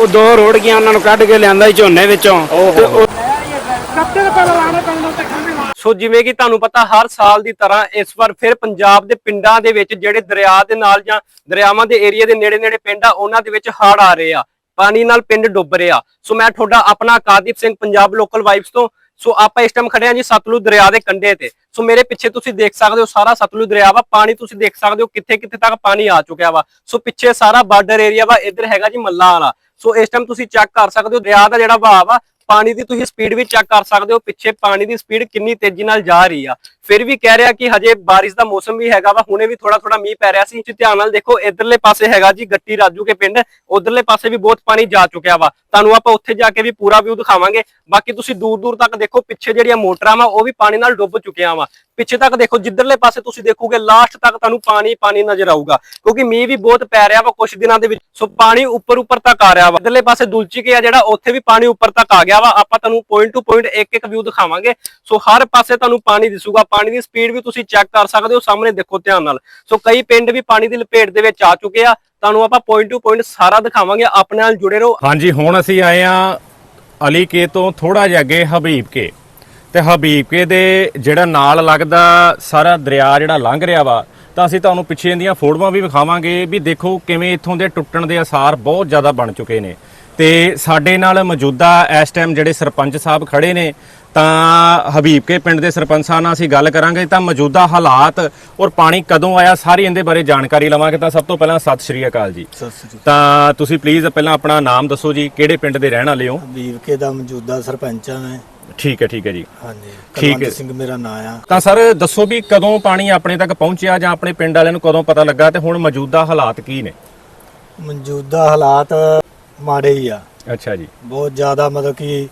ਉਹ ਦੋ ਰੋੜ ਗਿਆ ਉਹਨਾਂ ਨੂੰ ਕੱਢ ਕੇ ਲਿਆਂਦਾ ਸੀ ਝੋਨੇ ਵਿੱਚੋਂ। ਤੇ ਉਹ ਸੋ ਜਿਵੇਂ ਕਿ ਤੁਹਾਨੂੰ ਪਤਾ ਹਰ ਸਾਲ ਦੀ ਤਰ੍ਹਾਂ ਇਸ ਵਾਰ ਫਿਰ ਪੰਜਾਬ ਦੇ ਪਿੰਡਾਂ ਦੇ ਵਿੱਚ ਜਿਹੜੇ ਦਰਿਆ ਦੇ ਨਾਲ ਜਾਂ ਦਰਿਆਵਾਂ ਦੇ ਏਰੀਆ ਦੇ ਨੇੜੇ-ਨੇੜੇ ਪਿੰਡ ਆ ਉਹਨਾਂ ਦੇ ਵਿੱਚ ਹੜ੍ਹ ਆ ਰਹੇ ਆ। ਪਾਣੀ ਨਾਲ ਪਿੰਡ ਡੁੱਬ ਰਹੇ। ਆ ਸੋ ਮੈਂ ਤੁਹਾਡਾ ਆਪਣਾ ਕਾਦੀਪ ਸਿੰਘ ਪੰਜਾਬ ਲੋਕਲ ਵਾਈਬਸ ਤੋਂ। ਸੋ ਆਪਾਂ ਇਸ ਟਾਈਮ ਖੜੇ ਆ ਜੀ ਸਤਲੁਜ ਦਰਿਆ ਦੇ ਕੰਢੇ ਤੇ। ਸੋ ਮੇਰੇ ਪਿੱਛੇ ਤੁਸੀਂ ਦੇਖ ਸਕਦੇ ਹੋ ਸਾਰਾ ਸਤਲੁਜ ਦਰਿਆ ਵਾ। ਪਾਣੀ ਤੁਸੀਂ ਦੇਖ ਸਕਦੇ ਹੋ ਕਿੱਥੇ ਕਿੱਥੇ ਤੱਕ ਪਾਣੀ ਆ ਚੁੱਕਿਆ ਵਾ। ਸੋ ਪਿੱਛੇ ਸਾਰਾ ਬਾਰਡਰ ਏਰੀਆ ਵਾ ਇੱਧਰ ਹੈਗਾ ਜੀ ਮੱਲਾ ਵਾਲਾ। ਸੋ ਇਸ ਟਾਈਮ ਤੁਸੀਂ ਚੈੱਕ ਕਰ ਸਕਦੇ ਹੋ, ਦਰਿਆ ਦਾ ਜਿਹੜਾ ਵਹਾਅ ਆ ਪਾਣੀ ਦੀ ਤੁਸੀਂ ਸਪੀਡ ਵੀ ਚੈੱਕ ਕਰ ਸਕਦੇ ਹੋ, ਪਿੱਛੇ ਪਾਣੀ ਦੀ ਸਪੀਡ ਕਿੰਨੀ ਤੇਜ਼ੀ ਨਾਲ ਜਾ ਰਹੀ ਆ। ਫਿਰ ਵੀ ਕਹਿ ਰਿਹਾ ਕਿ ਹਜੇ ਬਾਰਿਸ਼ ਦਾ ਮੌਸਮ ਵੀ ਹੈਗਾ ਵਾ, ਹੁਣੇ ਵੀ ਥੋੜਾ ਥੋੜਾ ਮੀਂਹ ਪੈ ਰਿਹਾ ਸੀ। ਧਿਆਨ ਨਾਲ ਦੇਖੋ, ਇਧਰਲੇ ਪਾਸੇ ਹੈਗਾ ਜੀ ਗੱਟੀ ਰਾਜੂ ਕੇ ਪਿੰਡ, ਉਧਰਲੇ ਪਾਸੇ ਵੀ ਬਹੁਤ ਪਾਣੀ ਜਾ ਚੁੱਕਿਆ ਵਾ। ਤੁਹਾਨੂੰ ਆਪਾਂ ਉੱਥੇ ਜਾ ਕੇ ਵੀ ਪੂਰਾ ਵਿਊ ਦਿਖਾਵਾਂਗੇ। ਬਾਕੀ ਤੁਸੀਂ ਦੂਰ ਦੂਰ ਤੱਕ ਦੇਖੋ, ਪਿੱਛੇ ਜਿਹੜੀਆਂ ਮੋਟਰਾਂ ਵਾ, ਉਹ ਵੀ ਪਾਣੀ ਨਾਲ ਡੁੱਬ ਚੁੱਕੀਆਂ ਵਾ। ਪਿੱਛੇ ਤੱਕ ਦੇਖੋ, ਜਿੱਧਰਲੇ ਪਾਸੇ ਤੁਸੀਂ ਦੇਖੋਗੇ ਲਾਸਟ ਤੱਕ ਤੁਹਾਨੂੰ ਪਾਣੀ ਪਾਣੀ ਨਜ਼ਰ ਆਊਗਾ। ਕਿਉਂਕਿ ਮੀਂਹ ਵੀ ਬਹੁਤ ਪੈ ਰਿਹਾ ਵਾ ਕੁਝ ਦਿਨਾਂ ਦੇ ਵਿੱਚ। ਸੋ ਪਾਣੀ ਉੱਪਰ ਉੱਪਰ ਤੱਕ ਆ ਰਿਹਾ ਵਾ। ਇਧਰਲੇ ਪਾਸੇ ਦੁਲਚੀ ਆ ਜਿਹੜਾ, ਉੱਥੇ ਵੀ ਪਾਣੀ ਉੱਪਰ ਤੱਕ ਆ ਗਿਆ ਵਾ। ਆਪਾਂ ਤੁਹਾਨੂੰ ਪੁਆਇੰਟ ਟੂ ਪੁਆਇੰਟ ਇੱਕ ਇੱਕ ਵਿਊ ਦਿਖਾਵਾਂਗੇ। ਸੋ ਹਰ ਪਾਸੇ ਤੁਹਾਨੂੰ ਪਾਣੀ ਦਿਸੂਗਾ ਪਾਣੀ ਦੀ ਸਪੀਡ ਵੀ ਤੁਸੀਂ ਚੈੱਕ ਕਰ ਸਕਦੇ ਹੋ, ਸਾਹਮਣੇ ਦੇਖੋ ਧਿਆਨ ਨਾਲ। ਸੋ ਕਈ ਪਿੰਡ ਵੀ ਪਾਣੀ ਦੀ ਲਪੇਟ ਦੇ ਵਿੱਚ ਆ ਚੁੱਕੇ ਆ। ਤੁਹਾਨੂੰ ਆਪਾਂ ਪੁਆਇੰਟ ਟੂ ਪੁਆਇੰਟ ਸਾਰਾ ਦਿਖਾਵਾਂਗੇ, ਆਪਣੇ ਨਾਲ ਜੁੜੇ ਰਹੋ। ਹਾਂਜੀ, ਹੁਣ ਅਸੀਂ ਆਏ ਆ ਅਲੀ ਕੇ ਤੋਂ ਥੋੜਾ ਜਿਹਾ ਅੱਗੇ ਹਬੀਬ ਕੇ ਤੇ ਹਬੀਬ ਕੇ ਦੇ ਜਿਹੜਾ ਨਾਲ ਲੱਗਦਾ ਸਾਰਾ ਦਰਿਆ ਜਿਹੜਾ ਲੰਘ ਰਿਹਾ ਵਾ, ਤਾਂ ਅਸੀਂ ਤੁਹਾਨੂੰ ਪਿੱਛੇ ਦੀਆਂ ਫੋਟੋਆਂ ਵੀ ਵਿਖਾਵਾਂਗੇ ਵੀ ਦੇਖੋ ਕਿਵੇਂ ਇੱਥੋਂ ਦੇ ਟੁੱਟਣ ਦੇ ਅਸਾਰ ਬਹੁਤ ਜ਼ਿਆਦਾ ਬਣ ਚੁੱਕੇ ਨੇ। ਤੇ ਸਾਡੇ ਨਾਲ ਮੌਜੂਦਾ ਇਸ ਟਾਈਮ ਜਿਹੜੇ ਸਰਪੰਚ ਸਾਹਿਬ ਖੜੇ ਨੇ ਤਾਂ ਹਬੀਬ ਕੇ ਪਿੰਡ ਦੇ ਸਰਪੰਚ ਸਾਹਿਬ ਨਾਲ ਅਸੀਂ ਗੱਲ ਕਰਾਂਗੇ। ਤਾਂ ਮੌਜੂਦਾ ਹਾਲਾਤ ਔਰ ਪਾਣੀ ਕਦੋਂ ਆਇਆ ਸਾਰੀ ਇਹਦੇ ਬਾਰੇ ਜਾਣਕਾਰੀ ਲਵਾਂਗੇ। ਤਾਂ ਸਭ ਤੋਂ ਪਹਿਲਾਂ ਸਤਿ ਸ਼੍ਰੀ ਅਕਾਲ ਜੀ। ਸਤਿ ਸ੍ਰੀ ਤਾਂ ਤੁਸੀਂ ਪਲੀਜ਼ ਪਹਿਲਾਂ ਆਪਣਾ ਨਾਮ ਦੱਸੋ ਜੀ ਕਿਹੜੇ ਪਿੰਡ ਦੇ ਰਹਿਣ ਵਾਲੇ ਹੋ? ਅਕਾਲ ਵੀਰਕੇ ਦਾ ਮੌਜੂਦਾ ਸਰਪੰਚ ਆ ਮੈਂ। ਠੀਕ ਹੈ ਠੀਕ ਹੈ ਜੀ। ਹਾਂਜੀ ਠੀਕ ਹੈ। ਸਿੰਘ ਮੇਰਾ ਨਾਂ ਆ। ਤਾਂ ਸਰ ਦੱਸੋ ਵੀ ਕਦੋਂ ਪਾਣੀ ਆਪਣੇ ਤੱਕ ਪਹੁੰਚਿਆ ਜਾਂ ਆਪਣੇ ਪਿੰਡ ਵਾਲਿਆਂ ਨੂੰ ਕਦੋਂ ਪਤਾ ਲੱਗਾ ਤੇ ਹੁਣ ਮੌਜੂਦਾ ਹਾਲਾਤ ਕੀ ਨੇ? ਮੌਜੂਦਾ ਹਾਲਾਤ ਮਾੜੇ ਹੀ ਆ। ਅੱਛਾ ਜੀ। ਬਹੁਤ ਜ਼ਿਆਦਾ ਮਤਲਬ ਕਿ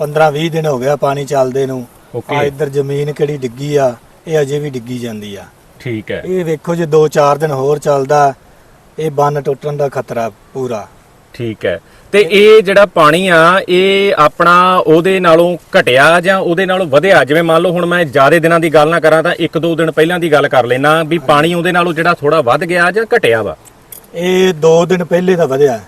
15-20 ਦਿਨ ਹੋ ਗਿਆ ਪਾਣੀ ਚੱਲਦੇ ਨੂੰ। Okay. ਆ ਇੱਧਰ ਜ਼ਮੀਨ ਕਿਹੜੀ ਡਿੱਗੀ ਆ ਇਹ ਅਜੇ ਵੀ ਡਿੱਗੀ ਜਾਂਦੀ ਆ। ਠੀਕ ਹੈ। ਇਹ ਵੇਖੋ ਜੇ 2-4 ਦਿਨ ਹੋਰ ਚੱਲਦਾ ਇਹ ਬੰਨ ਟੁੱਟਣ ਦਾ ਖਤਰਾ ਪੂਰਾ। ਠੀਕ ਹੈ। ਤੇ ਇਹ ਜਿਹੜਾ ਪਾਣੀ ਆ ਇਹ ਆਪਣਾ ਉਹਦੇ ਨਾਲੋਂ ਘਟਿਆ ਜਾਂ ਉਹਦੇ ਨਾਲੋਂ ਵਧਿਆ? ਜਿਵੇਂ ਮੰਨ ਲਓ ਹੁਣ ਮੈਂ ਜ਼ਿਆਦਾ ਦਿਨਾਂ ਦੀ ਗੱਲ ਨਾ ਕਰਾਂ ਤਾਂ ਇੱਕ ਦੋ ਦਿਨ ਪਹਿਲਾਂ ਦੀ ਗੱਲ ਕਰ ਲੈਣਾ ਵੀ ਪਾਣੀ ਉਹਦੇ ਨਾਲੋਂ ਜਿਹੜਾ ਥੋੜਾ ਵੱਧ ਗਿਆ ਜਾਂ ਘਟਿਆ ਵਾ। ਇਹ 2 ਦਿਨ ਪਹਿਲੇ ਤਾਂ ਵਧਿਆ।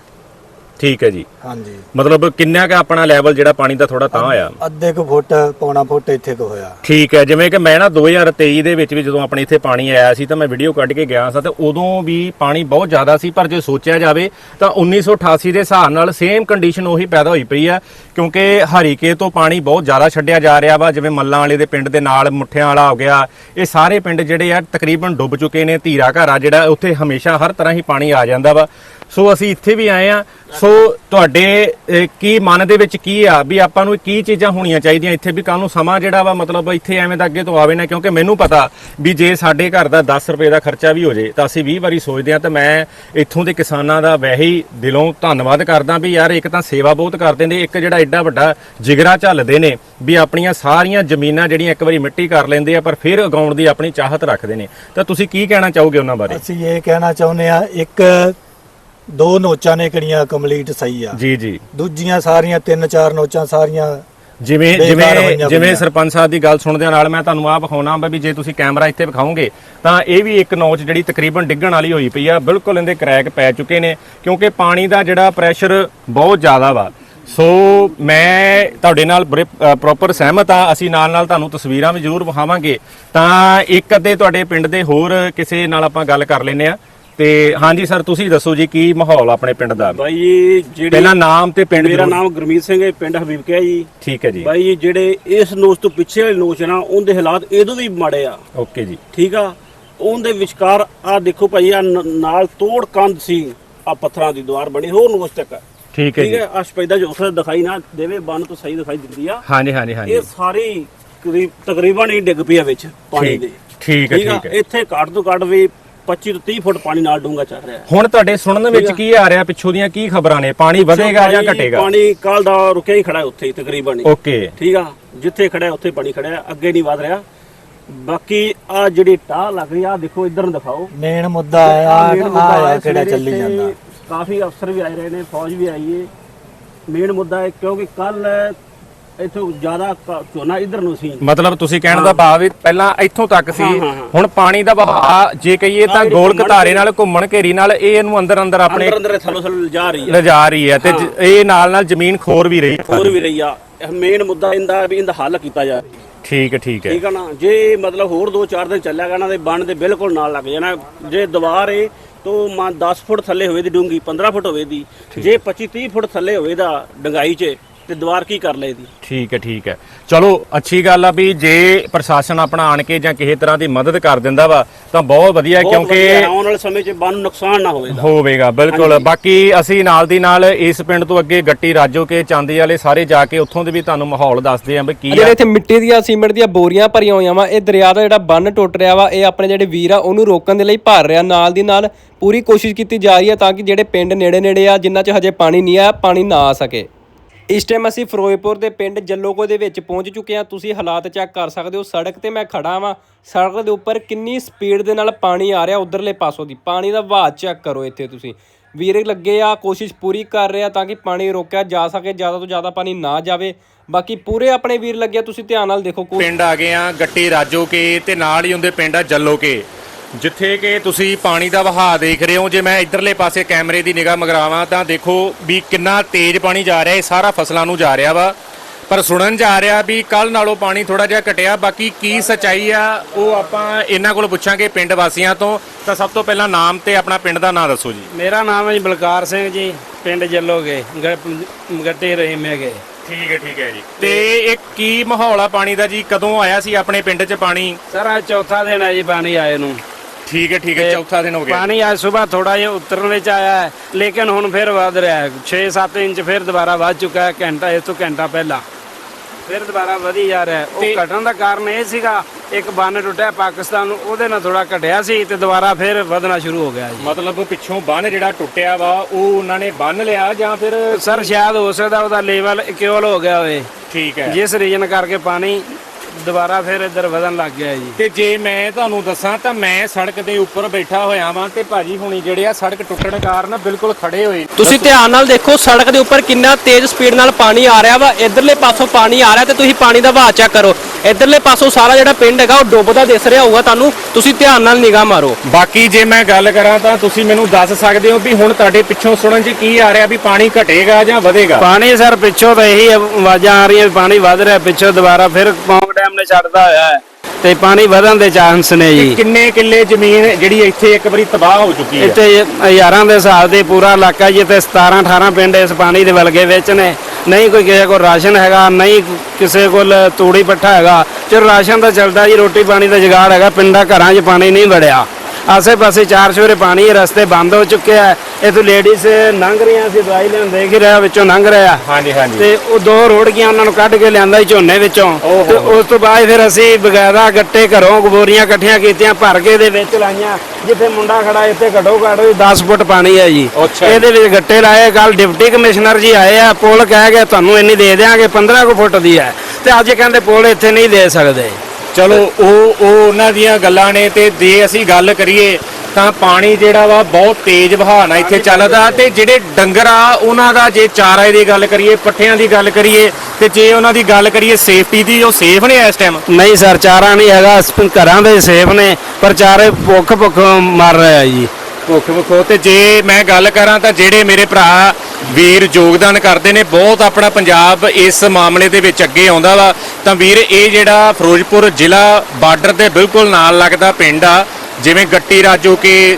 ਠੀਕ ਹੈ ਜੀ। ਹਾਂਜੀ। ਮਤਲਬ ਕਿੰਨਾ ਕੁ ਆਪਣਾ ਲੈਵਲ ਜਿਹੜਾ ਪਾਣੀ ਦਾ ਥੋੜਾ ਤਾਂ ਹੋਇਆ ਅੱਧੇ ਕੁ ਫੁੱਟ ਪੌਣਾ ਫੁੱਟ ਇੱਥੇ ਕੁ ਹੋਇਆ। ਠੀਕ ਹੈ ਜਿਵੇਂ ਕਿ ਮੈਂ ਨਾ 2023 ਦੇ ਵਿੱਚ ਵੀ ਜਦੋਂ ਆਪਣੇ ਇੱਥੇ ਪਾਣੀ ਆਇਆ ਸੀ ਤਾਂ ਮੈਂ ਵੀਡੀਓ ਕੱਢ ਕੇ ਗਿਆ ਸਾਂ ਤੇ ਉਦੋਂ ਵੀ ਪਾਣੀ ਬਹੁਤ ਜ਼ਿਆਦਾ ਸੀ ਪਰ ਜੇ ਸੋਚਿਆ ਜਾਵੇ ਤਾਂ 1988 ਦੇ ਹਿਸਾਬ ਨਾਲ ਸੇਮ ਕੰਡੀਸ਼ਨ ਉਹੀ ਪੈਦਾ ਹੋਈ ਪਈ ਆ ਕਿਉਂਕਿ ਹਰੀਕੇ ਤੋਂ ਪਾਣੀ ਬਹੁਤ ਜ਼ਿਆਦਾ ਛੱਡਿਆ ਜਾ ਰਿਹਾ ਵਾ ਜਿਵੇਂ ਮੱਲਾਂ ਵਾਲੇ ਦੇ ਪਿੰਡ ਦੇ ਨਾਲ ਮੁੱਠਿਆਂ ਵਾਲਾ ਹੋ ਗਿਆ ਇਹ ਸਾਰੇ ਪਿੰਡ ਜਿਹੜੇ ਆ ਤਕਰੀਬਨ ਡੁੱਬ ਚੁੱਕੇ ਨੇ ਧੀਰਾ ਘਰਾ ਜਿਹੜਾ ਉੱਥੇ ਹਮੇਸ਼ਾ ਹਰ ਤਰ੍ਹਾਂ ਹੀ ਪਾਣੀ ਆ ਜਾਂਦਾ ਵਾ। ਸੋ ਅਸੀਂ ਇੱਥੇ ਵੀ ਆਏ ਆ ਸੋ ਤੁਹਾਡੇ ਅਹ, ਕੀ ਮਨ ਦੇ ਵਿੱਚ ਕੀ ਆ ਵੀ ਆਪਾਂ ਨੂੰ ਕੀ ਚੀਜ਼ਾਂ ਹੋਣੀਆਂ ਚਾਹੀਦੀਆਂ? ਇੱਥੇ ਵੀ ਕੱਲ ਨੂੰ ਸਮਾਂ ਜਿਹੜਾ ਵਾ ਮਤਲਬ ਇੱਥੇ ਐਵੇਂ ਦਾ ਅੱਗੇ ਤੋਂ ਆਵੇ ਨਾ ਕਿਉਂਕਿ ਮੈਨੂੰ ਪਤਾ ਵੀ ਜੇ ਸਾਡੇ ਘਰ ਦਾ 10 ਰੁਪਏ ਦਾ ਖਰਚਾ ਵੀ ਹੋ ਜੇ ਤਾਂ ਅਸੀਂ 20 ਵਾਰੀ ਸੋਚਦੇ ਆ ਤਾਂ ਮੈਂ ਇੱਥੋਂ ਦੇ ਕਿਸਾਨਾਂ ਦਾ ਵੈਸੇ ਹੀ ਦਿਲੋਂ ਧੰਨਵਾਦ ਕਰਦਾ ਵੀ ਯਾਰ ਇੱਕ ਤਾਂ ਸੇਵਾ ਬਹੁਤ ਕਰਦੇ ਨੇ ਇੱਕ ਜਿਹੜਾ ਐਡਾ ਵੱਡਾ ਜਿਗਰਾ ਝੱਲਦੇ ਨੇ ਵੀ ਆਪਣੀਆਂ ਸਾਰੀਆਂ ਜ਼ਮੀਨਾਂ ਜਿਹੜੀਆਂ ਇੱਕ ਵਾਰੀ ਮਿੱਟੀ ਕਰ ਲੈਂਦੇ ਆ ਪਰ ਫਿਰ ਉਗਾਉਣ ਦੀ ਆਪਣੀ ਚਾਹਤ ਰੱਖਦੇ ਨੇ। ਤਾਂ ਤੁਸੀਂ ਕੀ ਕਹਿਣਾ ਚਾਹੋਗੇ ਉਹਨਾਂ ਬਾਰੇ? ਅਸੀਂ ਇਹ ਕਹਿਣਾ ਚਾਹੁੰਦੇ ਆ ਇੱਕ ਦੋ ਨੋਚਾਂ ਨੇ ਕਿਹੜੀਆਂ ਕੰਪਲੀਟ ਸਹੀ ਆ। ਜੀ ਜੀ। ਦੂਜੀਆਂ ਸਾਰੀਆਂ ਤਿੰਨ ਚਾਰ ਨੋਚਾਂ ਸਾਰੀਆਂ ਜਿਵੇਂ ਜਿਵੇਂ ਜਿਵੇਂ। ਸਰਪੰਚ ਸਾਹਿਬ ਦੀ ਗੱਲ ਸੁਣਦਿਆਂ ਨਾਲ ਮੈਂ ਤੁਹਾਨੂੰ ਆਹ ਵਿਖਾਉਣਾ ਵੀ ਜੇ ਤੁਸੀਂ ਕੈਮਰਾ ਇੱਥੇ ਵਿਖਾਓਗੇ ਤਾਂ ਇਹ ਵੀ ਇੱਕ ਨੌਚ ਜਿਹੜੀ ਤਕਰੀਬਨ ਡਿੱਗਣ ਵਾਲੀ ਹੋਈ ਪਈ ਆ ਬਿਲਕੁਲ ਇਹਦੇ ਕ੍ਰੈਕ ਪੈ ਚੁੱਕੇ ਨੇ ਕਿਉਂਕਿ ਪਾਣੀ ਦਾ ਜਿਹੜਾ ਪ੍ਰੈਸ਼ਰ ਬਹੁਤ ਜ਼ਿਆਦਾ ਵਾ। ਸੋ ਮੈਂ ਤੁਹਾਡੇ ਨਾਲ ਪ੍ਰੋਪਰ ਸਹਿਮਤ ਆ ਅਸੀਂ ਨਾਲ ਨਾਲ ਤੁਹਾਨੂੰ ਤਸਵੀਰਾਂ ਵੀ ਜ਼ਰੂਰ ਵਿਖਾਵਾਂਗੇ। ਤਾਂ ਇੱਕ ਅੱਧੇ ਤੁਹਾਡੇ ਪਿੰਡ ਦੇ ਹੋਰ ਕਿਸੇ ਨਾਲ ਆਪਾਂ ਗੱਲ ਕਰ ਲੈਨੇ ਆ। ਤੇ ਹਾਂਜੀ ਸਰ ਤੁਸੀਂ ਦੱਸੋ ਜੀ ਕੀ ਮਾਹੌਲ ਆਪਣੇ ਪਿੰਡ ਦਾ? ਬਾਈ ਜੀ ਜਿਹੜੇ ਪਹਿਲਾਂ ਨਾਮ ਤੇ ਪਿੰਡ ਮੇਰਾ। ਨਾਮ ਗੁਰਮੀਤ ਸਿੰਘ ਹੈ ਪਿੰਡ ਹਬੀਬ ਕਿਆ ਜੀ। ਠੀਕ ਹੈ ਜੀ। ਬਾਈ ਜੀ ਜਿਹੜੇ ਇਸ ਨੋਚ ਤੋਂ ਪਿੱਛੇ ਵਾਲੇ ਨੋਚ ਨਾ ਉਹਦੇ ਹਾਲਾਤ ਇਹਦੋਂ ਵੀ ਮਾੜੇ ਆ। ਓਕੇ ਜੀ। ਠੀਕ ਆ? ਉਹਦੇ ਵਿਚਕਾਰ ਆ ਦੇਖੋ ਭਾਈ ਆ ਨਾਲ ਤੋੜ ਕੰਧ ਸੀ ਆ ਪੱਥਰਾਂ ਦੀ ਦੀਵਾਰ ਬਣੀ ਹੋਰ ਨੋਚ ਤੱਕ। ਠੀਕ ਹੈ ਠੀਕ ਜੀ। ਹੈ? ਆ ਸਪੈਦਾ ਜੋ ਉਸੇ ਦਿਖਾਈ ਨਾ ਦੇਵੇ ਬੰਨ ਤੋਂ ਸਹੀ ਦਿਖਾਈ ਦਿੰਦੀ ਆ। ਹਾਂਜੀ ਹਾਂਜੀ ਹਾਂਜੀ। ਇਹ ਸਾਰੀ ਕਰੀਬ ਤਕਰੀਬਨ ਹੀ ਡਿੱਗ ਪਈ ਆ ਵਿੱਚ ਪਾਣੀ ਠੀਕ- ਦੇ। ਠੀਕ ਹੈ, ਠੀਕ ਹੈ। ਇੱਥੇ ਘੱਟ ਤੋਂ ਘੱਟ ਵੀ 25 ਤੋਂ 30 ਫੁੱਟ ਪਾਣੀ ਨਾਲ ਡੂੰਗਾ ਚੱਲ ਰਿਹਾ ਹੈ। ਹੁਣ ਤੁਹਾਡੇ ਸੁਣਨ ਵਿੱਚ ਕੀ ਆ ਰਿਹਾ ਪਿੱਛੋਂ ਦੀਆਂ ਕੀ ਖਬਰਾਂ ਨੇ? ਪਾਣੀ ਵਧੇਗਾ ਜਾਂ ਘਟੇਗਾ? ਪਾਣੀ ਕੱਲ ਦਾ ਰੁਕਿਆ ਹੀ ਖੜਾ ਹੈ ਉੱਥੇ ਹੀ ਤਕਰੀਬਨ ਹੀ। ਓਕੇ। ਠੀਕ ਆ। ਜਿੱਥੇ ਖੜਾ ਹੈ ਉੱਥੇ ਪਾਣੀ ਖੜਾ ਹੈ ਅੱਗੇ ਨਹੀਂ ਵਧ ਰਿਹਾ। ਬਾਕੀ ਆ ਜਿਹੜੀ ਟਾਹ ਲੱਗ ਰਹੀ ਆ ਦੇਖੋ ਇਧਰ ਨੂੰ ਦਿਖਾਓ। ਮੇਨ ਮੁੱਦਾ ਆ ਆਹ main ਮੁੱਦਾ ਆ ਹੈ, ਕਿਹੜਾ ਚੱਲੀ ਜਾਂਦਾ। ਕਾਫੀ ਅਫਸਰ ਵੀ ਆਏ ਰਹੇ ਨੇ ਫੌਜ ਵੀ ਆਈ ਹੈ ਮੇਨ ਮੁੱਦਾ ਹੈ ਕਿਉਂਕਿ ਕੱਲ ਇੱਥੋਂ ਜ਼ਿਆਦਾ ਕ- ਝੋਨਾ ਇਧਰ ਨੂੰ ਸੀ। ਮਤਲਬ ਤੁਸੀਂ ਕਹਿਣ ਦਾ ਭਾਵ ਵੀ ਪਹਿਲਾਂ ਇੱਥੋਂ ਤੱਕ ਸੀ। ਹਾਂ, ਹਾਂ, ਹਾਂ। ਹੁਣ ਪਾਣੀ ਦਾ ਵਹਾਅ ਜੇ ਕਹੀਏ ਤਾਂ ਹਾਂ, ਗੋਲ ਘੁੰਮਣ ਘਤਾਰੇ ਨਾਲ ਘੁੰਮਣ ਘੇਰੀ ਨਾਲ ਇਹ ਇਹਨੂੰ ਅੰਦਰ ਅੰਦਰ ਆਪਣੇ ਅੰਦਰ ਅੰਦਰ ਥੱਲੋਂ ਥੱਲੋਂ ਜਾ ਰਹੀ ਹੈ। ਲਿਜਾ ਰਹੀ ਹੈ ਤੇ ਜ- ਇਹ ਨਾਲ ਨਾਲ ਜ਼ਮੀਨ ਖੋਰ ਵੀ ਰਹੀ ਹੋਰ ਵੀ ਰਹੀ ਆ। ਮੇਨ ਮੁੱਦਾ ਇਹਦਾ ਵੀ ਇਹਦਾ ਹੱਲ ਕੀਤਾ ਜਾ ਠੀਕ ਹੈ ਠੀਕ ਹੈ। ਠੀਕ ਆ ਨਾ? ਜੇ ਮਤਲਬ ਹੋਰ 2-4 ਦਿਨ ਚੱਲਿਆ ਗਿਆ ਨਾ ਤੇ ਬੰਨ ਦੇ ਬਿਲਕੁਲ ਨਾਲ ਲੱਗ ਜਾਣਾ। ਜੇ ਦੀਵਾਰ ਏ ਤੋਂ ਮਾਂ 10 ਫੁੱਟ ਥੱਲੇ ਹੋਵੇ ਦੀ ਡੂੰਗੀ 15 ਫੁੱਟ ਹੋਵੇ ਦੀ। ਜੇ 25-30 ਫੁੱਟ ਥੱਲੇ ਹੋਵੇ ਦਾ ਡੰਗਾਈ 'ਚ ਤੇ ਦੀਵਾਰ ਕੀ ਕਰ ਲਏ ਦੀ ਠੀਕ ਹੈ ਠੀਕ ਹੈ। ਚਲੋ ਅੱਛੀ ਗੱਲ ਆ ਵੀ ਜੇ ਪ੍ਰਸ਼ਾਸਨ ਆਪਣਾ ਆਣ ਕੇ ਜਾਂ ਕਿਸੇ ਤਰ੍ਹਾਂ ਦੀ ਮਦਦ ਕਰ ਦਿੰਦਾ ਵਾ ਤਾਂ ਬਹੁਤ ਵਧੀਆ ਬਹੁਤ ਕਿਉਂਕਿ ਵਧੀਆ, ਆਉਣ ਵਾਲੇ ਸਮੇਂ 'ਚ ਬੰਨ ਨੂੰ ਨੁਕਸਾਨ ਨਾ ਹੋਵੇ ਹੋਵੇਗਾ ਬਿਲਕੁਲ। ਬਾਕੀ ਅਸੀਂ ਨਾਲ ਦੀ ਨਾਲ ਇਸ ਪਿੰਡ ਤੋਂ ਅੱਗੇ ਗੱਟੀ ਰਾਜੋ ਕੇ ਚਾਂਦੀ ਵਾਲੇ ਸਾਰੇ ਜਾ ਕੇ ਉੱਥੋਂ ਦੇ ਵੀ ਤੁਹਾਨੂੰ ਮਾਹੌਲ ਦੱਸਦੇ ਆਂ ਵੀ ਕੀ ਜਿਹੜੇ ਆ। ਇੱਥੇ ਮਿੱਟੀ ਦੀਆਂ ਸੀਮੈਂਟ ਦੀਆਂ ਬੋਰੀਆਂ ਭਰੀਆਂ ਹੋਈਆਂ ਵਾ ਇਹ ਦਰਿਆ ਦਾ ਜਿਹੜਾ ਬੰਨ ਟੁੱਟ ਰਿਹਾ ਵਾ ਇਹ ਆਪਣੇ ਜਿਹੜੇ ਵੀਰ ਆ ਉਹਨੂੰ ਰੋਕਣ ਦੇ ਲਈ ਭਰ ਰਿਹਾ। ਨਾਲ ਦੀ ਨਾਲ ਪੂਰੀ ਕੋਸ਼ਿਸ਼ ਕੀਤੀ ਜਾ ਰਹੀ ਹੈ ਤਾਂ ਕਿ ਜਿਹੜੇ ਪਿੰਡ ਨੇੜੇ ਨੇੜੇ ਆ ਜਿਨ੍ਹਾਂ 'ਚ ਹਜੇ ਪਾਣੀ ਨਹੀਂ ਆ ਪਾਣੀ ਨਾ ਆ ਸਕੇ। ਇਸ ਟਾਈਮ ਅਸੀਂ ਫਿਰੋਜ਼ਪੁਰ ਦੇ ਪਿੰਡ ਜੱਲੋਕੋ ਦੇ ਵਿੱਚ ਪਹੁੰਚ ਚੁੱਕੇ ਹਾਂ। ਤੁਸੀਂ ਹਾਲਾਤ ਚੈੱਕ ਕਰ ਸਕਦੇ ਹੋ। ਸੜਕ ਤੇ ਮੈਂ ਖੜਾ ਵਾਂ। ਸੜਕ ਦੇ ਉੱਪਰ ਕਿੰਨੀ ਸਪੀਡ ਦੇ ਨਾਲ ਪਾਣੀ ਆ ਰਿਹਾ ਉਧਰਲੇ ਪਾਸੋਂ ਦੀ। ਪਾਣੀ ਦਾ ਵਹਾਅ ਚੈੱਕ ਕਰੋ ਇੱਥੇ ਤੁਸੀਂ। ਵੀਰ ਲੱਗੇ ਆ ਕੋਸ਼ਿਸ਼ ਪੂਰੀ ਕਰ ਰਿਹਾ ਤਾਂ ਕਿ ਪਾਣੀ ਰੋਕਿਆ ਜਾ ਸਕੇ ਜ਼ਿਆਦਾ ਤੋਂ ਜ਼ਿਆਦਾ ਪਾਣੀ ਨਾ ਜਾਵੇ। ਬਾਕੀ ਪੂਰੇ ਆਪਣੇ ਵੀਰ ਲੱਗੇ ਆ, ਤੁਸੀਂ ਧਿਆਨ ਨਾਲ ਦੇਖੋ ਪਿੰਡ ਆ ਗਏ ਆ ਗੱਟੀ ਰਾਜੋ ਕੇ ਤੇ ਨਾਲ ਹੀ ਹੁੰਦੇ ਪਿੰਡ ਆ ਜੱਲੋ ਕੇ ਜਿੱਥੇ ਕਿ ਤੁਸੀਂ ਪਾਣੀ ਦਾ ਵਹਾਅ ਦੇਖ ਰਹੇ ਹੋ ਜੇ ਮੈਂ ਇਧਰਲੇ ਪਾਸੇ ਕੈਮਰੇ ਦੀ ਨਿਗਾਹ ਮਗਰਾਵਾਂ ਤਾਂ ਦੇਖੋ ਵੀ ਕਿੰਨਾ ਤੇਜ਼ ਪਾਣੀ ਜਾ ਰਿਹਾ ਇਹ ਸਾਰਾ ਫਸਲਾਂ ਨੂੰ ਜਾ ਰਿਹਾ ਵਾ। ਪਰ ਸੁਣਨ ਜਾ ਰਿਹਾ ਵੀ ਕੱਲ ਨਾਲੋਂ ਪਾਣੀ ਥੋੜਾ ਜਿਹਾ ਘਟਿਆ ਬਾਕੀ ਕੀ ਸਚਾਈ ਆ ਉਹ ਆਪਾਂ ਇਹਨਾਂ ਕੋਲ ਪੁੱਛਾਂਗੇ ਪਿੰਡ ਵਾਸੀਆਂ ਤੋਂ। ਤਾਂ ਸਭ ਤੋਂ ਪਹਿਲਾਂ ਨਾਮ ਤੇ ਆਪਣਾ ਪਿੰਡ ਦਾ ਨਾਮ ਦੱਸੋ ਜੀ। ਮੇਰਾ ਨਾਮ ਹੈ ਜੀ ਬਲਕਾਰ ਸਿੰਘ ਜੀ ਪਿੰਡ ਜੱਲੋਗੇ ਗੱਟੇ ਰਹੀਮ ਹੈਗੇ ਠੀਕ ਹੈ ਠੀਕ ਹੈ ਜੀ। ਤੇ ਇਹ ਕੀ ਮਾਹੌਲ ਆ ਪਾਣੀ ਦਾ ਜੀ? ਕਦੋਂ ਆਇਆ ਸੀ ਆਪਣੇ ਪਿੰਡ 'ਚ ਪਾਣੀ? ਸਰ ਅੱਜ ਚੌਥਾ ਦਿਨ ਹੈ ਜੀ ਪਾਣੀ ਆਏ ਨੂੰ। ਠੀਕ ਹੈ ਠੀਕ ਹੈ ਚੌਥਾ ਦਿਨ ਹੋ ਗਿਆ। ਪਾਣੀ ਅੱਜ ਸਵੇਰ ਥੋੜਾ ਜਿਹਾ ਉਤਰਨ ਵਿੱਚ ਆਇਆ ਹੈ ਲੇਕਿਨ ਹੁਣ ਫਿਰ ਵਧ ਰਿਹਾ ਹੈ। 6-7 ਇੰਚ ਫਿਰ ਦੁਬਾਰਾ ਵੱਧ ਚੁੱਕਾ ਹੈ ਘੰਟਾ ਇਸ ਤੋਂ ਘੰਟਾ ਪਹਿਲਾਂ। ਫਿਰ ਦੁਬਾਰਾ ਵਧੀ ਜਾ ਰਿਹਾ ਹੈ। ਉਹ ਘਟਣ ਦਾ ਕਾਰਨ ਇਹ ਸੀਗਾ ਇੱਕ ਬੰਨ ਟੁੱਟਿਆ ਪਾਕਿਸਤਾਨ ਨੂੰ ਉਹਦੇ ਨਾਲ ਥੋੜਾ ਘਟਿਆ ਸੀ ਤੇ ਦੁਬਾਰਾ ਫਿਰ ਵਧਣਾ ਸ਼ੁਰੂ ਹੋ ਗਿਆ ਜੀ। ਮਤਲਬ ਪਿੱਛੋਂ ਬੰਨ ਜਿਹੜਾ ਟੁੱਟਿਆ ਵਾ ਉਹ ਉਹਨਾਂ ਨੇ ਬੰਨ ਲਿਆ ਜਾਂ ਫਿਰ ਸਰ ਸ਼ਾਇਦ ਹੋ ਸਕਦਾ ਉਹਦਾ ਲੈਵਲ ਇਕੁਅਲ ਹੋ ਗਿਆ ਹੋਵੇ। ਠੀਕ ਹੈ। ਜਿਸ ਰੀਜਨ ਕਰਕੇ ਪਾਣੀ ਦੁਬਾਰਾ ਫਿਰ ਇੱਧਰ ਵਧਣ ਲੱਗ ਗਿਆ ਜੀ। ਤੇ ਜੇ ਮੈਂ ਤੁਹਾਨੂੰ ਦੱਸਾਂ ਤਾਂ ਮੈਂ ਸੜਕ ਦੇ ਉੱਪਰ ਬੈਠਾ ਹੋਇਆ ਵਾਂ ਤੇ ਭਾਜੀ ਹੁਣੀ ਜਿਹੜੇ ਆ ਸੜਕ ਟੁੱਟਣ ਕਾਰਨ ਬਿਲਕੁਲ ਖੜੇ ਹੋਏ ਤੁਸੀਂ ਧਿਆਨ ਨਾਲ ਦੇਖੋ ਸੜਕ ਦੇ ਉੱਪਰ ਕਿੰਨਾ ਤੇਜ਼ ਸਪੀਡ ਨਾਲ ਪਾਣੀ ਆ ਰਿਹਾ ਵਾ। ਇਧਰਲੇ ਪਾਸੋਂ ਪਾਣੀ ਆ ਰਿਹਾ ਤੇ ਤੁਸੀਂ ਪਾਣੀ ਦਾ ਵਹਾਅ ਚੈੱਕ ਕਰੋ। ਇਧਰਲੇ ਪਾਸੋਂ ਸਾਰਾ ਜਿਹੜਾ ਪਿੰਡ ਹੈਗਾ ਉਹ ਡੁੱਬਦਾ ਦਿਸ ਰਿਹਾ ਹੋਊਗਾ ਤੁਹਾਨੂੰ। ਤੁਸੀਂ ਧਿਆਨ ਨਾਲ ਨਿਗਾਹ ਮਾਰੋ। ਬਾਕੀ ਜੇ ਮੈਂ ਗੱਲ ਕਰਾਂ ਤਾਂ ਤੁਸੀਂ ਮੈਨੂੰ ਦੱਸ ਸਕਦੇ ਹੋ ਵੀ ਹੁਣ ਤੁਹਾਡੇ ਪਿੱਛੋਂ ਸੁਣਨ 'ਚ ਕੀ ਆ ਰਿਹਾ ਵੀ ਪਾਣੀ ਘਟੇਗਾ ਜਾਂ ਵਧੇਗਾ? ਪਾਣੀ ਸਰ ਪਿੱਛੋਂ ਤਾਂ ਇਹੀ ਆਵਾਜ਼ਾਂ ਆ ਰਹੀਆਂ ਵੀ ਪਾਣੀ ਵਧ ਰਿਹਾ ਪਿੱਛੋਂ ਦੁਬਾਰਾ ਫਿਰ ਪੌਂਗ ਡੈਮ ਨੇ ਛੱਡਦਾ ਹੋਇਆ ਹੈ। ਤੇ ਪਾਣੀ ਵਧਣ ਦੇ ਚਾਂਸ ਨੇ ਜੀ। ਕਿੰਨੇ ਕਿੱਲੇ ਜ਼ਮੀਨ ਜਿਹੜੀ ਇੱਥੇ ਇੱਕ ਵਾਰੀ ਤਬਾਹ ਹੋ ਚੁੱਕੀ ਹੈ? ਇੱਥੇ ਹਜ਼ਾਰਾਂ ਦੇ ਹਿਸਾਬ ਦੇ ਪੂਰਾ ਇਲਾਕਾ ਜਿੱਥੇ 17 18 ਪਿੰਡ ਇਸ ਪਾਣੀ ਦੇ ਵਲਗੇ ਵਿੱਚ ਨੇ। ਨਹੀਂ ਕੋਈ ਕਿਸੇ ਕੋਲ ਰਾਸ਼ਨ ਹੈਗਾ ਨਹੀਂ ਕਿਸੇ ਕੋਲ ਤੂੜੀ ਪੱਠਾ ਹੈਗਾ। ਚਲੋ ਰਾਸ਼ਨ ਤਾਂ ਚੱਲਦਾ ਜੀ ਰੋਟੀ ਪਾਣੀ ਦਾ ਜੁਗਾੜ ਹੈਗਾ ਪਿੰਡਾਂ ਘਰਾਂ 'ਚ ਪਾਣੀ ਨਹੀਂ ਵੜਿਆ। ਆਸੇ ਪਾਸੇ ਚਾਰ ਸ਼ੋਰੇ ਪਾਣੀ ਰਸਤੇ ਬੰਦ ਹੋ ਚੁੱਕੇ ਆ। ਇਥੋਂ ਲੇਡੀਜ਼ ਲੰਘ ਰਹੀਆਂ ਸੀ ਦਵਾਈ ਲੈਣ ਦੇਖ ਹੀ ਰਿਹਾ ਵਿੱਚੋਂ ਲੰਘ ਰਿਹਾ। ਹਾਂਜੀ ਹਾਂਜੀ। ਤੇ ਉਹ ਦੋ ਰੋੜ ਗਿਆ ਉਹਨਾਂ ਨੂੰ ਕੱਢ ਕੇ ਲਿਆਂਦਾ ਸੀ ਝੋਨੇ ਵਿੱਚੋਂ। ਓਹੋ। ਤੇ ਉਸ ਤੋਂ ਬਾਅਦ ਫਿਰ ਅਸੀਂ ਬਗੈਰਾ ਗੱਟੇ ਘਰੋਂ ਬੋਰੀਆਂ ਇਕੱਠੀਆਂ ਕੀਤੀਆਂ ਭਰ ਕੇ ਦੇ ਵਿੱਚ ਲਾਈਆਂ। ਜਿੱਥੇ ਮੁੰਡਾ ਖੜਾ ਇੱਥੇ ਘਟੋ ਘੱਟ ਵੀ 10 ਫੁੱਟ ਪਾਣੀ ਹੈ ਜੀ। ਅੱਛਾ। ਇਹਦੇ ਵਿੱਚ ਗੱਟੇ ਲਾਏ ਕੱਲ ਡਿਪਟੀ ਕਮਿਸ਼ਨਰ ਜੀ ਆਏ ਆ ਪੁਲ ਕਹਿ ਗਏ ਤੁਹਾਨੂੰ ਇੰਨੀ ਦੇ ਦਿਆਂਗੇ 15 ਕੁ ਫੁੱਟ ਦੀ ਹੈ। ਤੇ ਅੱਜ ਕਹਿੰਦੇ ਪੁਲ ਇੱਥੇ ਨਹੀਂ ਦੇ ਸਕਦੇ। ਚਲੋ ਉਹ ਉਹ ਉਹਨਾਂ ਦੀਆਂ ਗੱਲਾਂ ਨੇ ਤੇ ਜੇ ਅਸੀਂ ਗੱਲ ਕਰੀਏ ਤਾਂ ਪਾਣੀ ਜਿਹੜਾ ਵਾ ਬਹੁਤ ਤੇਜ਼ ਵਹਾਅ ਨਾਲ ਇੱਥੇ ਚੱਲਦਾ ਤੇ ਜਿਹੜੇ ਡੰਗਰ ਆ ਉਹਨਾਂ ਦਾ ਜੇ ਚਾਰੇ ਦੀ ਗੱਲ ਕਰੀਏ ਪੱਠਿਆਂ ਦੀ ਗੱਲ ਕਰੀਏ ਤੇ ਜੇ ਉਹਨਾਂ ਦੀ ਗੱਲ ਕਰੀਏ ਸੇਫਟੀ ਦੀ ਉਹ ਸੇਫ ਨੇ ਇਸ ਟਾਈਮ ਨਹੀਂ ਸਰ ਚਾਰਾ ਨਹੀਂ ਹੈਗਾ ਘਰਾਂ ਦੇ ਸੇਫ ਨੇ ਪਰ ਚਾਰੇ ਭੁੱਖ ਭੁੱਖ ਮਰ ਰਿਹਾ ਜੀ। ਭੁੱਖ ਭੁੱਖੋ ਤੇ ਜੇ ਮੈਂ ਗੱਲ ਕਰਾਂ ਤਾਂ ਜਿਹੜੇ ਮੇਰੇ ਭਰਾ ਵੀਰ ਯੋਗਦਾਨ ਕਰਦੇ ਨੇ ਬਹੁਤ ਆਪਣਾ ਪੰਜਾਬ ਇਸ ਮਾਮਲੇ ਦੇ ਵਿੱਚ ਅੱਗੇ ਆਉਂਦਾ ਵਾ। ਤਾਂ ਵੀਰ ਇਹ ਜਿਹੜਾ ਫਿਰੋਜ਼ਪੁਰ ਜ਼ਿਲ੍ਹਾ ਬਾਰਡਰ ਦੇ ਬਿਲਕੁਲ ਨਾਲ ਲੱਗਦਾ ਪਿੰਡ ਆ ਜਿਵੇਂ ਗੱਟੀ ਰਾਜੋ ਕੇ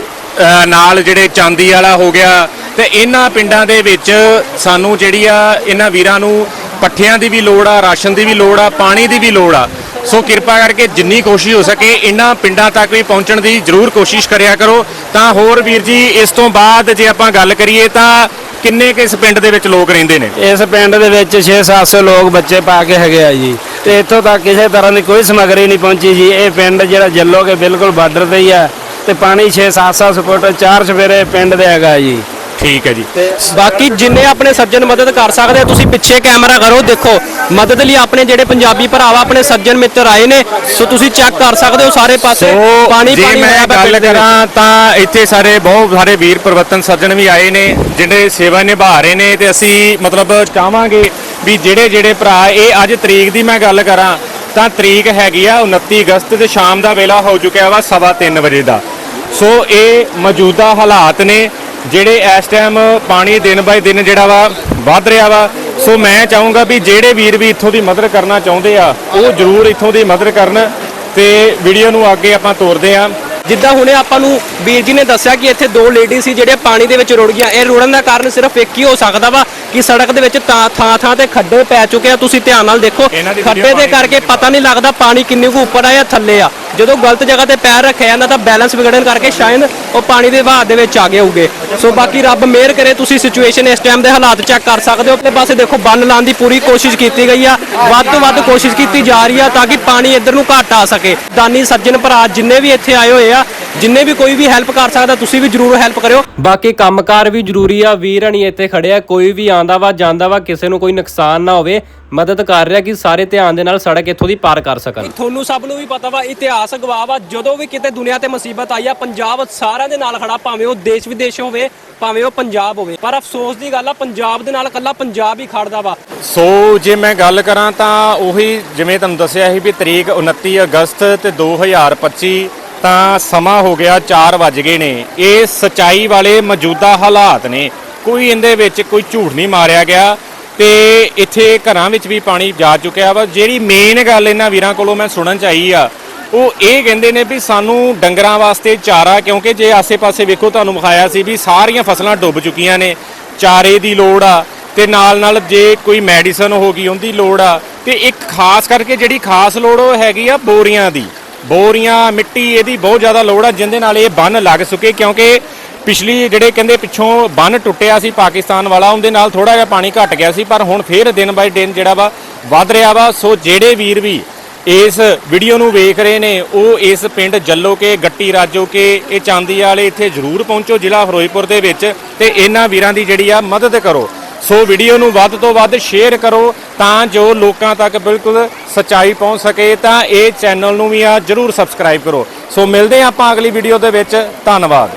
ਨਾਲ ਜਿਹੜੇ ਚਾਂਦੀ ਵਾਲਾ ਹੋ ਗਿਆ, ਤੇ ਇਹਨਾਂ ਪਿੰਡਾਂ ਦੇ ਵਿੱਚ ਸਾਨੂੰ ਜਿਹੜੀ ਆ, ਇਹਨਾਂ ਵੀਰਾਂ ਨੂੰ ਪੱਠਿਆਂ ਦੀ ਵੀ ਲੋੜ ਆ, ਰਾਸ਼ਨ ਦੀ ਵੀ ਲੋੜ ਆ, ਪਾਣੀ ਦੀ ਵੀ ਲੋੜ ਆ। ਸੋ ਕਿਰਪਾ ਕਰਕੇ ਜਿੰਨੀ ਕੋਸ਼ਿਸ਼ ਹੋ ਸਕੇ, ਇਹਨਾਂ ਪਿੰਡਾਂ ਤੱਕ ਵੀ ਪਹੁੰਚਣ ਦੀ ਜ਼ਰੂਰ ਕੋਸ਼ਿਸ਼ ਕਰਿਆ ਕਰੋ। ਤਾਂ ਹੋਰ ਵੀਰ ਜੀ, ਇਸ ਤੋਂ ਬਾਅਦ ਜੇ ਆਪਾਂ ਗੱਲ ਕਰੀਏ ਤਾਂ ਕਿੰਨੇ ਕੁ ਇਸ ਪਿੰਡ ਦੇ ਵਿੱਚ ਲੋਕ ਰਹਿੰਦੇ ਨੇ? ਇਸ ਪਿੰਡ ਦੇ ਵਿੱਚ 6-700 ਲੋਕ ਬੱਚੇ ਪਾ ਕੇ ਹੈਗੇ ਆ ਜੀ। ਤੇ ਇੱਥੋਂ ਤੱਕ ਕਿਸੇ ਤਰ੍ਹਾਂ ਦੀ ਕੋਈ ਸਮੱਗਰੀ ਨਹੀਂ ਪਹੁੰਚੀ ਜੀ। ਇਹ ਪਿੰਡ ਜਿਹੜਾ ਜੱਲੋਗੇ ਬਿਲਕੁਲ ਬਾਰਡਰ ਤੇ ਹੀ ਹੈ ਤੇ ਪਾਣੀ 6-700 ਫੁੱਟ ਚਾਰ ਸਵੇਰੇ ਪਿੰਡ ਦੇ ਹੈਗਾ ਜੀ। ਠੀਕ ਹੈ ਜੀ। ਬਾਕੀ ਜਿੰਨੇ ਆਪਣੇ ਸੱਜਣ ਮਦਦ ਕਰ ਸਕਦੇ ਆ, ਤੁਸੀਂ ਪਿੱਛੇ ਕੈਮਰਾ ਕਰੋ ਦੇਖੋ। ਮਦਦ ਲਈ ਆਪਣੇ ਜਿਹੜੇ ਪੰਜਾਬੀ ਭਰਾਵਾ ਆਪਣੇ ਸੱਜਣ ਮਿੱਤਰ ਆਏ ਨੇ ਸੋ ਤੁਸੀਂ ਚੈੱਕ ਕਰ ਸਕਦੇ ਹੋ ਸਾਰੇ ਪਾਸੇ। ਪਾਣੀ ਜੇ ਪਾਣੀ ਮੈਂ ਪਿਆ ਗੱਲ ਪਿੰਡ ਦੇ ਵਿੱਚ। ਕਰਾਂ ਤਾਂ ਇੱਥੇ ਸਾਰੇ ਬਹੁਤ ਸਾਰੇ ਵੀਰ ਪਰਵਤਨ ਸੱਜਣ ਵੀ ਆਏ ਨੇ ਜਿਹੜੇ ਸੇਵਾ ਨਿਭਾ ਰਹੇ ਨੇ ਤੇ ਅਸੀਂ ਮਤਲਬ ਚਾਹਾਂਗੇ ਵੀ ਜਿਹੜੇ ਜਿਹੜੇ ਭਰਾ, ਇਹ ਅੱਜ ਤਰੀਕ ਦੀ ਮੈਂ ਗੱਲ ਕਰਾਂ, ਤਾਂ ਤਰੀਕ ਹੈਗੀ ਆ 29 ਅਗਸਤ ਤੇ ਸ਼ਾਮ ਦਾ ਵੇਲਾ ਹੋ ਚੁੱਕਿਆ ਵਾ ਸਵਾ ਤਿੰਨ ਵਜੇ ਦਾ। ਸੋ ਇਹ ਮੌਜੂਦਾ ਹਾਲਾਤ ਨੇ, ਜਿਹੜੇ ਇਸ ਟਾਈਮ ਪਾਣੀ ਦਿਨ ਬਾਏ ਦਿਨ ਜਿਹੜਾ ਵਾ ਵੱਧ ਰਿਹਾ ਵਾ। ਸੋ ਮੈਂ ਚਾਹੂੰਗਾ ਵੀ ਜਿਹੜੇ ਵੀਰ ਵੀ ਇੱਥੋਂ ਦੀ ਮਦਦ ਕਰਨਾ ਚਾਹੁੰਦੇ ਆ, ਉਹ ਜ਼ਰੂਰ ਇੱਥੋਂ ਦੀ ਮਦਦ ਕਰਨ ਤੇ ਵੀਡੀਓ ਨੂੰ ਅੱਗੇ ਆਪਾਂ ਤੋਰਦੇ ਆ। ਜਿੱਦਾਂ ਹੁਣੇ ਆਪਾਂ ਨੂੰ ਵੀਰ ਜੀ ਨੇ ਦੱਸਿਆ ਕਿ ਇੱਥੇ ਦੋ ਲੇਡੀ ਸੀ ਜਿਹੜੇ ਪਾਣੀ ਦੇ ਵਿੱਚ ਰੁੜ ਗਈਆਂ। ਇਹ ਰੁੜਨ ਦਾ ਕਾਰਨ ਸਿਰਫ ਇੱਕ ਹੀ ਹੋ ਸਕਦਾ ਵਾ ਕਿ ਸੜਕ ਦੇ ਵਿੱਚ ਤਾਂ ਥਾਂ ਥਾਂ ਤੇ ਖੱਡੇ ਪੈ ਚੁੱਕੇ ਆ। ਤੁਸੀਂ ਧਿਆਨ ਨਾਲ ਦੇਖੋ ਖੱਡੇ ਦੇ ਕਰਕੇ ਪਤਾ ਨਹੀਂ ਲੱਗਦਾ ਪਾਣੀ ਕਿੰਨੇ ਕੁ ਉੱਪਰ ਆ ਜਾਂ ਥੱਲੇ ਆ। ਜਦੋਂ ਗਲਤ ਜਗ੍ਹਾ ਤੇ ਪੈਰ ਰੱਖਿਆ ਜਾਂਦਾ ਤਾਂ ਬੈਲੈਂਸ ਵਿਗੜਨ ਕਰਕੇ ਸ਼ਾਇਦ ਉਹ ਪਾਣੀ ਦੇ ਵਹਾਅ ਦੇ ਵਿੱਚ ਆ ਗਏ ਹੋਗੇ ਸੋ ਬਾਕੀ ਰੱਬ ਮਿਹਰ ਕਰੇ, ਤੁਸੀਂ ਸਿਚੁਏਸ਼ਨ ਇਸ ਟਾਈਮ ਦੇ ਹਾਲਾਤ ਚੈੱਕ ਕਰ ਸਕਦੇ ਹੋ। ਆਪਣੇ ਪਾਸੇ ਦੇਖੋ, ਬੰਨ ਲਾਉਣ ਦੀ ਪੂਰੀ ਕੋਸ਼ਿਸ਼ ਕੀਤੀ ਗਈ ਆ। ਵੱਧ ਤੋਂ ਵੱਧ ਕੋਸ਼ਿਸ਼ ਕੀਤੀ ਜਾ ਰਹੀ ਆ ਤਾਂ ਕਿ ਪਾਣੀ ਇੱਧਰ ਨੂੰ ਘੱਟ ਆ ਸਕੇ। ਦਾਨੀ ਸੱਜਣ ਭਰਾ ਜਿੰਨੇ ਵੀ ਇੱਥੇ ਆਏ ਹੋਏ ਆ ਜਿੰਨੇ ਵੀ ਕੋਈ ਵੀ ਹੈਲਪ ਕਰ ਸਕਦਾ ਤੁਸੀਂ ਵੀ ਜਰੂਰ ਹੈਲਪ ਕਰਿਓ। ਬਾਕੀ ਕੰਮਕਾਰ ਵੀ ਜ਼ਰੂਰੀ ਆ ਵੀਰ ਹਣੀ ਇੱਥੇ ਖੜਿਆ ਕੋਈ ਵੀ ਆਂਦਾ ਵਾ ਜਾਂਦਾ ਵਾ ਕਿਸੇ ਨੂੰ ਕੋਈ ਨੁਕਸਾਨ ਨਾ ਹੋਵੇ ਮਦਦ ਕਰ ਰਿਹਾ ਕਿ ਸਾਰੇ ਧਿਆਨ ਦੇ ਨਾਲ ਸੜਕ ਇੱਥੋਂ ਦੀ ਪਾਰ ਕਰ ਸਕਣ। ਤੁਹਾਨੂੰ ਸਭ ਨੂੰ ਵੀ ਪਤਾ ਵਾ ਇਤਿਹਾਸ ਗਵਾਹ ਵਾ ਜਦੋਂ ਵੀ ਕਿਤੇ ਦੁਨੀਆ ਤੇ ਮੁਸੀਬਤ ਆਈ ਆ ਪੰਜਾਬ ਸਾਰਿਆਂ ਦੇ ਨਾਲ ਖੜਾ ਭਾਵੇਂ ਉਹ ਦੇਸ਼ ਵਿਦੇਸ਼ ਹੋਵੇ ਭਾਵੇਂ ਉਹ ਪੰਜਾਬ ਹੋਵੇ। ਪਰ ਅਫਸੋਸ ਦੀ ਗੱਲ ਆ ਪੰਜਾਬ ਦੇ ਨਾਲ ਇਕੱਲਾ ਪੰਜਾਬ ਹੀ ਖੜਦਾ ਵਾ। ਸੋ ਜੇ ਮੈਂ ਗੱਲ ਕਰਾਂ ਤਾਂ ਉਹੀ ਜਿਵੇਂ ਤੁਹਾਨੂੰ ਦੱਸਿਆ ਸੀ ਵੀ ਤਰੀਕ 29 ਅਗਸਤ ਤੇ 2025 ਤਾਂ ਸਮਾਂ ਹੋ ਗਿਆ 4 ਵੱਜ ਗਏ ਨੇ। ਇਹ ਸਚਾਈ ਵਾਲੇ ਮੌਜੂਦਾ ਹਾਲਾਤ ਨੇ। ਕੋਈ ਇਹਦੇ ਵਿੱਚ ਕੋਈ ਝੂਠ ਨਹੀਂ ਮਾਰਿਆ ਗਿਆ ਤੇ ਇੱਥੇ ਘਰਾਂ ਵਿੱਚ ਵੀ ਪਾਣੀ ਜਾ ਚੁੱਕਿਆ ਵਾ। ਜਿਹੜੀ ਮੇਨ ਗੱਲ ਇਹਨਾਂ ਵੀਰਾਂ ਕੋਲੋਂ ਮੈਂ ਸੁਣਨ ਚ ਆਈ ਆ, ਉਹ ਇਹ ਕਹਿੰਦੇ ਨੇ ਵੀ ਸਾਨੂੰ ਡੰਗਰਾਂ ਵਾਸਤੇ ਚਾਰਾ, ਕਿਉਂਕਿ ਜੇ ਆਸੇ-ਪਾਸੇ ਵੇਖੋ ਤੁਹਾਨੂੰ ਵਿਖਾਇਆ ਸੀ ਵੀ ਸਾਰੀਆਂ ਫਸਲਾਂ ਡੁੱਬ ਚੁੱਕੀਆਂ ਨੇ। ਚਾਰੇ ਦੀ ਲੋੜ ਆ ਤੇ ਨਾਲ ਨਾਲ ਜੇ ਕੋਈ ਮੈਡੀਸਨ ਹੋ ਗਈ, ਉਹਦੀ ਲੋੜ ਆ। ਤੇ ਇੱਕ ਖਾਸ ਕਰਕੇ ਜਿਹੜੀ ਖਾਸ ਲੋੜ ਉਹ ਹੈਗੀ ਆ ਬੋਰੀਆਂ ਦੀ। ਬੋਰੀਆਂ, ਮਿੱਟੀ, ਇਹਦੀ ਬਹੁਤ ਜ਼ਿਆਦਾ ਲੋੜ ਆ, ਜਿੰਦੇ ਨਾਲ ਇਹ ਬੰਨ ਲੱਗ ਸਕੇ, ਕਿਉਂਕਿ ਪਿਛਲੀ ਜਿਹੜੇ ਕਹਿੰਦੇ ਪਿੱਛੋਂ ਬੰਨ ਟੁੱਟਿਆ ਸੀ ਪਾਕਿਸਤਾਨ ਵਾਲਾ, ਉਹਦੇ ਨਾਲ ਥੋੜਾ ਜਿਹਾ ਪਾਣੀ ਘਟ ਗਿਆ ਸੀ, ਪਰ ਹੁਣ ਫੇਰ ਦਿਨ ਬਾਈ ਦਿਨ ਜਿਹੜਾ ਵਾ ਵੱਧ ਰਿਹਾ ਵਾ। ਸੋ ਜਿਹੜੇ ਵੀਰ ਵੀ ਇਸ ਵੀਡੀਓ ਨੂੰ ਵੇਖ ਰਹੇ ਨੇ, ਉਹ ਇਸ ਪਿੰਡ ਜੱਲੋ ਕੇ, ਗੱਟੀ ਰਾਜੋ ਕੇ, ਇਹ ਚਾਂਦੀ ਵਾਲੇ ਇੱਥੇ ਜ਼ਰੂਰ ਪਹੁੰਚੋ ਜ਼ਿਲ੍ਹਾ ਫਿਰੋਜ਼ਪੁਰ ਦੇ ਵਿੱਚ, ਤੇ ਇਹਨਾਂ ਵੀਰਾਂ ਦੀ ਜਿਹੜੀ ਆ ਮਦਦ ਕਰੋ। ਸੋ ਵੀਡੀਓ ਨੂੰ ਵੱਧ ਤੋਂ ਵੱਧ ਸ਼ੇਅਰ ਕਰੋ ਤਾਂ ਜੋ ਲੋਕਾਂ ਤੱਕ ਬਿਲਕੁਲ ਸੱਚਾਈ ਪਹੁੰਚ ਸਕੇ, ਤਾਂ ਇਹ ਚੈਨਲ ਨੂੰ ਵੀ ਆ ਜਰੂਰ ਸਬਸਕ੍ਰਾਈਬ ਕਰੋ। ਸੋ ਮਿਲਦੇ ਹਾਂ ਆਪਾਂ ਅਗਲੀ ਵੀਡੀਓ ਦੇ ਵਿੱਚ। ਧੰਨਵਾਦ।